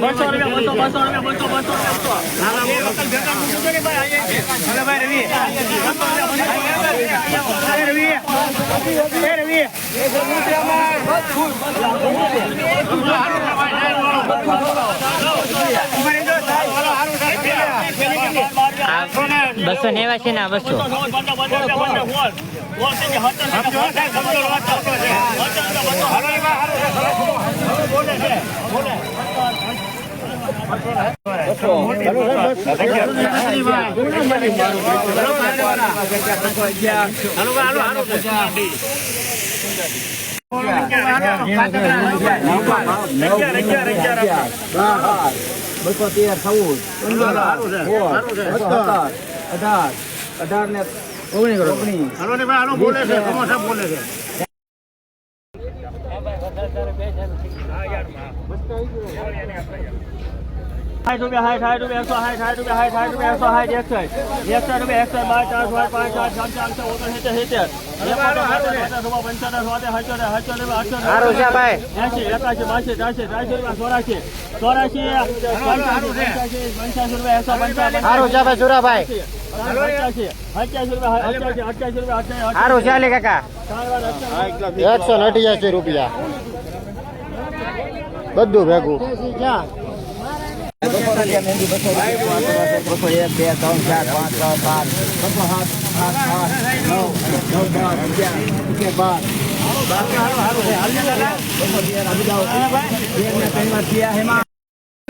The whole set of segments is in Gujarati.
બસો રૂપિયા બસો બસો રૂપિયા બસો બસો બસો. નેવાસી ના બસો. બસો તેર ચૌદ અઢાર અઢાર અઢાર ને ઓગણીસ. ઓગણીસ સાઠ રૂપિયા સાઠ સાઠ રૂપિયા એકસો સાઠ સાઠ રૂપિયા સાઠ સાઠ રૂપિયા એકસો સાઠ એકસો રૂપિયા એકસો બાર ચાર પાંચ પાંચ સાત સાત ચારસો ઓગણ સિત્તેર ચોરાશી પંચ્યાસી રૂપિયા એકસો પંચાવન સારું ચાલે કાકા એકસો ને અઠ્યાસી રૂપિયા. બધું ભેગું હાલો હાલો હાલો બસો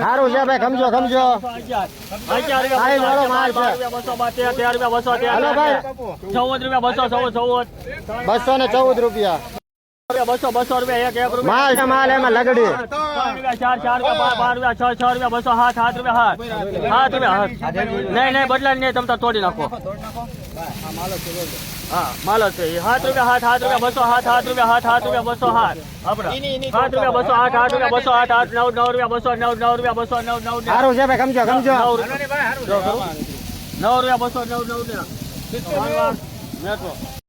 સારું છે ભાઈ ચૌદ રૂપિયા બસો ચૌદ ચૌદ. બસો ને ચૌદ રૂપિયા. બસો બસો રૂપિયા એક એક રૂપિયા. માલ છે માલ એમાં લગડી. ચાર ચાર રૂપિયા બાર બાર રૂપિયા છ છ રૂપિયા બસો હાથ હાથ રૂપિયા હાથ. હાથ રૂપિયા હાથ. નહીં નહીં બદલા નહીં તમે તોડી નાખો. હા માલો છે. એ સાત રૂપિયા સાત સાત રૂપિયા બસો હાથ સાત રૂપિયા સાત સાત રૂપિયા બસો હાથ આપણા. સાત રૂપિયા બસો આઠ આઠ રૂપિયા બસો આઠ આઠ નવ નવ રૂપિયા બસો નવ નવ રૂપિયા બસો નવ નવ સારું છે ભાઈ ગમજો ગમજો. નવ રૂપિયા. બસો નવ નવ